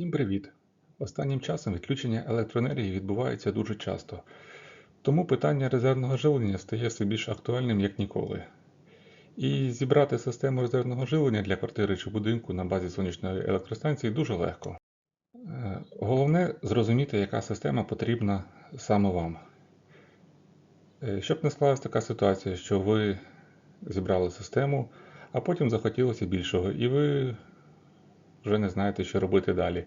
Всім привіт! Останнім часом відключення електроенергії відбувається дуже часто, тому питання резервного живлення стає все більш актуальним як ніколи. І зібрати систему резервного живлення для квартири чи будинку на базі сонячної електростанції дуже легко. Е, Головне зрозуміти, яка система потрібна саме вам. Е, Щоб не склалася така ситуація, що ви зібрали систему, а потім захотілося більшого, і ви вже не знаєте, що робити далі.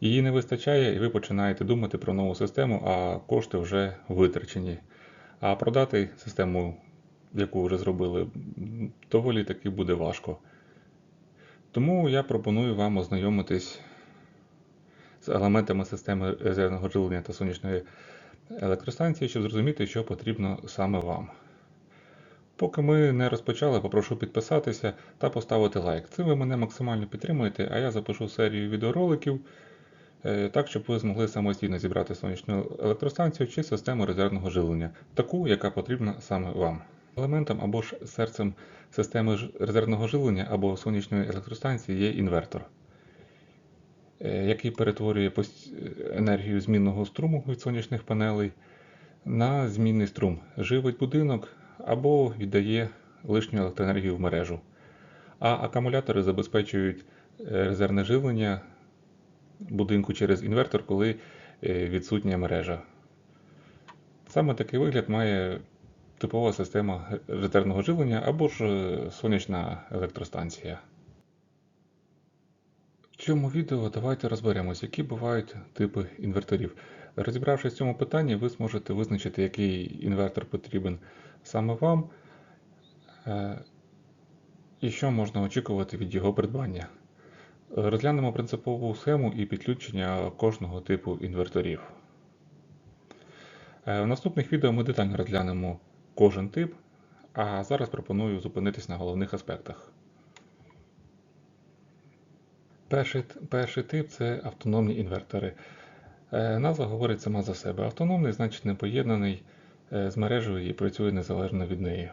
Її не вистачає, і ви починаєте думати про нову систему, а кошти вже витрачені. А продати систему, яку вже зробили, доволі таки буде важко. Тому я пропоную вам ознайомитись з елементами системи резервного живлення та сонячної електростанції, щоб зрозуміти, що потрібно саме вам. Поки ми не розпочали, попрошу підписатися та поставити лайк. Цим ви мене максимально підтримуєте, а я запишу серію відеороликів, е, так, щоб ви змогли самостійно зібрати сонячну електростанцію чи систему резервного живлення, таку, яка потрібна саме вам. Елементом або ж серцем системи резервного живлення або сонячної електростанції є інвертор, е, який перетворює енергію змінного струму від сонячних панелей на змінний струм, живить будинок або віддає лишню електроенергію в мережу. А акумулятори забезпечують е, резервне живлення будинку через інвертор, коли е, відсутня мережа. Саме такий вигляд має типова система резервного живлення або ж е, сонячна електростанція. В цьому відео давайте розберемось, які бувають типи інверторів. Розібравшись в цьому питанні, ви зможете визначити, який інвертор потрібен саме вам е, і що можна очікувати від його придбання. Розглянемо принципову схему і підключення кожного типу інверторів. Е, В наступних відео ми детально розглянемо кожен тип, а зараз пропоную зупинитись на головних аспектах. Перший, перший тип це автономні інвертори. Е, Назва говорить сама за себе. Автономний значить не поєднаний з мережею і працює незалежно від неї.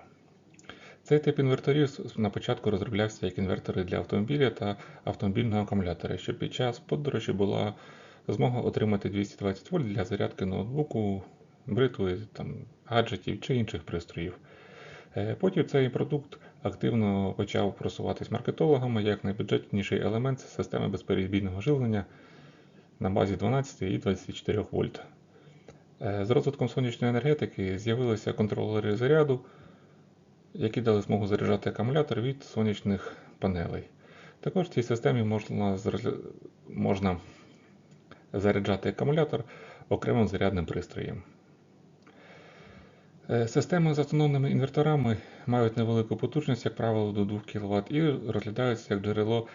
Цей тип інверторів на початку розроблявся як інвертори для автомобіля та автомобільного акумулятора, щоб під час подорожі була змога отримати 220 вольт для зарядки ноутбуку, бритви, там, гаджетів чи інших пристроїв. Е, Потім цей продукт активно почав просуватись маркетологами як найбюджетніший елемент системи безперебійного живлення на базі 12 і 24 вольт. Е, З розвитком сонячної енергетики з'явилися контролери заряду, які дали змогу заряджати акумулятор від сонячних панелей. Також в цій системі можна, можна заряджати акумулятор окремим зарядним пристроєм. Е, Системи з автономними інверторами мають невелику потужність, як правило, до 2 кВт, і розглядаються як джерело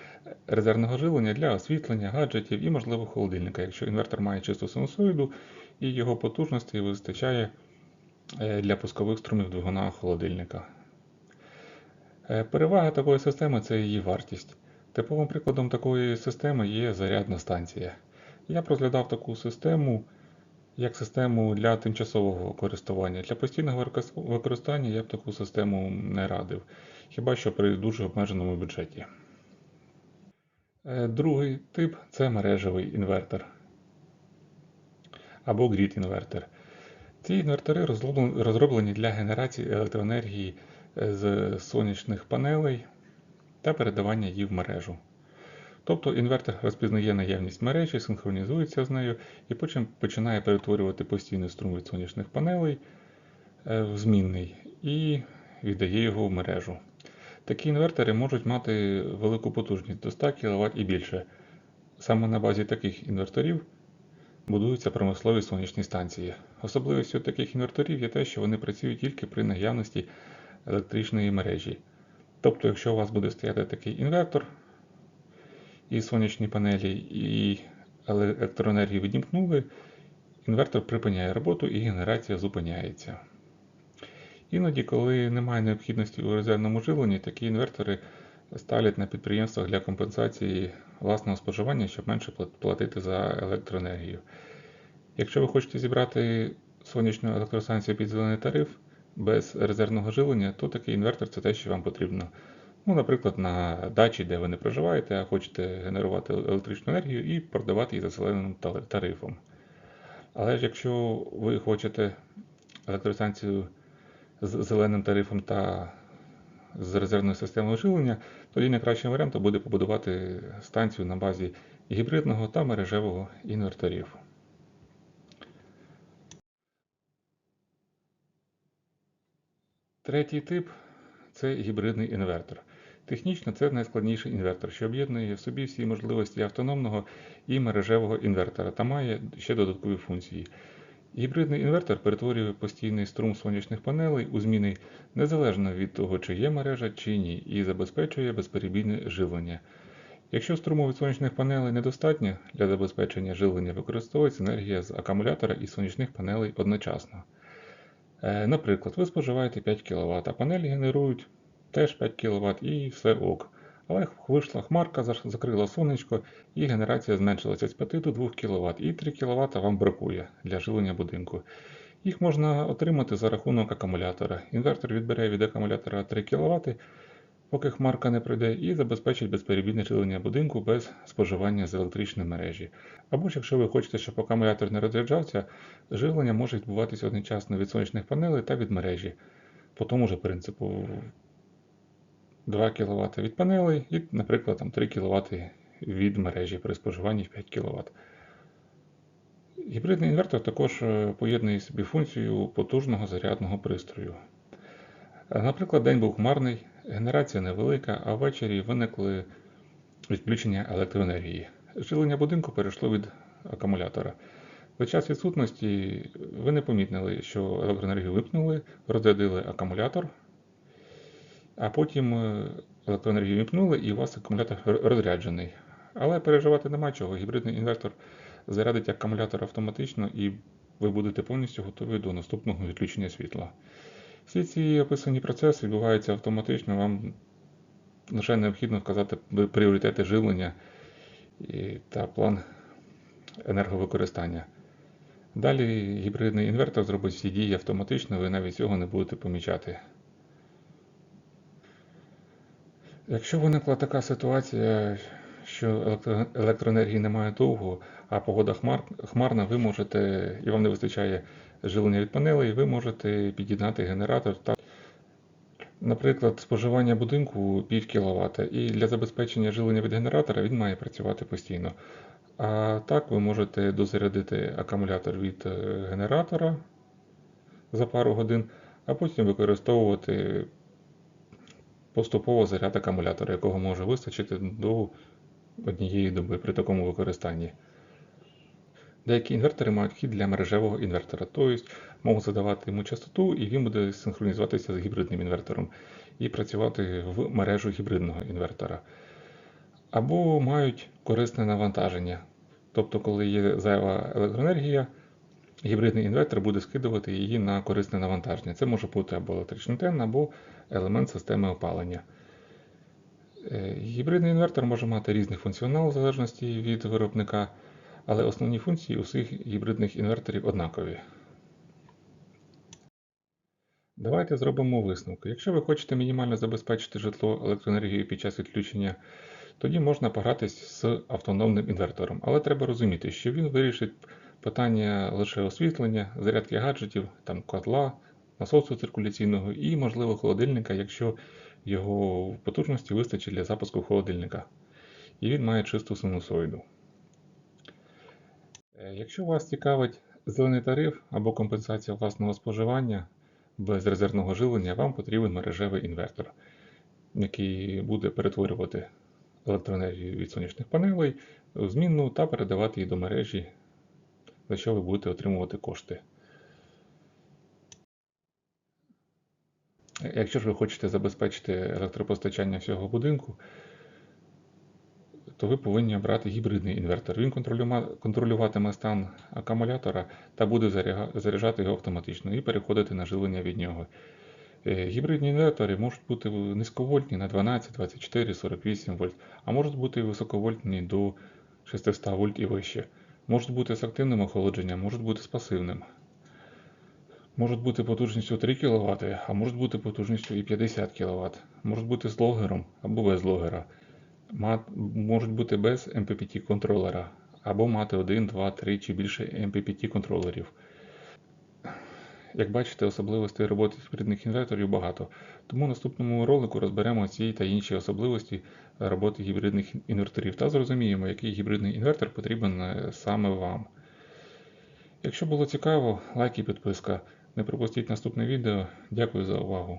резервного живлення для освітлення, гаджетів і, можливо, холодильника, якщо інвертор має чисту синусоїду і його потужності вистачає е, для пускових струмів двигуна холодильника. Е, Перевага такої системи це її вартість. Типовим прикладом такої системи є зарядна станція. Я розглядав таку систему як систему для тимчасового користування. Для постійного використання я б таку систему не радив, хіба що при дуже обмеженому бюджеті. Е, Другий тип це мережевий інвертор або грід-інвертор. Ці інвертори розроблені для генерації електроенергії е, з сонячних панелей та передавання її в мережу. Тобто інвертор розпізнає наявність мережі, синхронізується з нею і потім починає перетворювати постійний струм від сонячних панелей е, в змінний і віддає його в мережу. Такі інвертори можуть мати велику потужність до 100 кВт і більше. Саме на базі таких інверторів будуються промислові сонячні станції. Особливістю таких інверторів є те, що вони працюють тільки при наявності електричної мережі. Тобто, якщо у вас буде стояти такий інвертор, і сонячні панелі, і електроенергію відімкнули, інвертор припиняє роботу і генерація зупиняється. Іноді, коли немає необхідності у резервному живленні, такі інвертори ставлять на підприємствах для компенсації власного споживання, щоб менше платити за електроенергію. Якщо ви хочете зібрати сонячну електростанцію під зелений тариф без резервного живлення, то такий інвертор це те, що вам потрібно. Ну, наприклад, на дачі, де ви не проживаєте, а хочете генерувати електричну енергію і продавати її за зеленим тарифом. Але ж якщо ви хочете електростанцію з зеленим тарифом та з резервною системою живлення, тоді найкращим варіантом буде побудувати станцію на базі гібридного та мережевого інверторів. Третій тип це гібридний інвертор. Технічно це найскладніший інвертор, що об'єднує в собі всі можливості автономного і мережевого інвертора та має ще додаткові функції. Гібридний інвертор перетворює постійний струм сонячних панелей у зміни незалежно від того, чи є мережа чи ні, і забезпечує безперебійне живлення. Якщо струму від сонячних панелей недостатньо, для забезпечення живлення використовується енергія з акумулятора і сонячних панелей одночасно. Е, Наприклад, ви споживаєте 5 кВт, а панелі генерують теж 5 кВт і все ок. Але вийшла хмарка, закрила сонечко і генерація зменшилася з 5 до 2 кВт, і 3 кВт вам бракує для живлення будинку. Їх можна отримати за рахунок акумулятора. Інвертор відбере від акумулятора 3 кВт, поки хмарка не пройде, і забезпечить безперебійне живлення будинку без споживання з електричної мережі. Або ж якщо ви хочете, щоб акумулятор не розряджався, живлення може відбуватися одночасно від сонячних панелей та від мережі. По тому ж принципу 2 кВт від панелей і, наприклад, там 3 кВт від мережі при споживанні в 5 кВт. Гібридний інвертор також е, поєднує собі функцію потужного зарядного пристрою. Е, Наприклад, день був хмарний, генерація невелика, а ввечері виникли відключення електроенергії. Живлення будинку перейшло від акумулятора. За час відсутності ви не помітили, що електроенергію випнули, розрядили акумулятор, а потім е, електроенергію вімкнули і у вас акумулятор розряджений. Але переживати нема чого. Гібридний інвертор зарядить акумулятор автоматично і ви будете повністю готові до наступного відключення світла. Всі ці описані процеси відбуваються автоматично, вам лише необхідно вказати пріоритети живлення та план енерговикористання. Далі гібридний інвертор зробить всі дії автоматично, ви навіть цього не будете помічати. Якщо виникла така ситуація, що електроенергії немає довго, а погода хмар, хмарна, ви можете, і вам не вистачає живлення від панелей, ви можете під'єднати генератор та, наприклад, споживання будинку пів кВт, і для забезпечення живлення від генератора він має працювати постійно. А так ви можете дозарядити акумулятор від е, генератора за пару годин, а потім використовувати поступово заряд акумулятора, якого може вистачити до однієї доби при такому використанні. Деякі інвертори мають вхід для мережевого інвертора, тобто можуть задавати йому частоту, і він буде синхронізуватися з гібридним інвертором і працювати в мережу гібридного інвертора. Або мають корисне навантаження. Тобто, коли є зайва електроенергія, гібридний інвертор буде скидувати її на корисне навантаження. Це може бути або електричний тен, або елемент системи опалення. Е, Гібридний інвертор може мати різний функціонал в залежності від виробника, але основні функції усіх гібридних інверторів однакові. Давайте зробимо висновки. Якщо ви хочете мінімально забезпечити житло електроенергією під час відключення, тоді можна погратись з автономним інвертором. Але треба розуміти, що він вирішить питання лише освітлення, зарядки гаджетів, там котла, насосу циркуляційного і, можливо, холодильника, якщо його потужності вистачить для запуску холодильника. І він має чисту синусоїду. Е, Якщо вас цікавить зелений тариф або компенсація власного споживання без резервного живлення, вам потрібен мережевий інвертор, який буде перетворювати електроенергію від сонячних панелей у змінну та передавати її до мережі, за що ви будете отримувати кошти. Якщо ж ви хочете забезпечити електропостачання всього будинку, то ви повинні обрати гібридний інвертор. Він контролюватиме стан акумулятора та буде заряджати його автоматично і переходити на живлення від нього. Е, Гібридні інвертори можуть бути низьковольтні на 12, 24, 48 вольт, а можуть бути високовольтні до 600 вольт і вище. Можуть бути з активним охолодженням, можуть бути з пасивним. можуть бути потужністю 3 кВт, а можуть бути потужністю і 50 кВт. Можуть бути з логером або без логера. Можуть бути без MPPT контролера або мати 1, 2, 3 чи більше MPPT контролерів. Як бачите, особливостей роботи гібридних інверторів багато. Тому в наступному ролику розберемо ці та інші особливості роботи гібридних інверторів та зрозуміємо, який гібридний інвертор потрібен е, саме вам. Якщо було цікаво, лайк і підписка. Не пропустіть наступне відео. Дякую за увагу.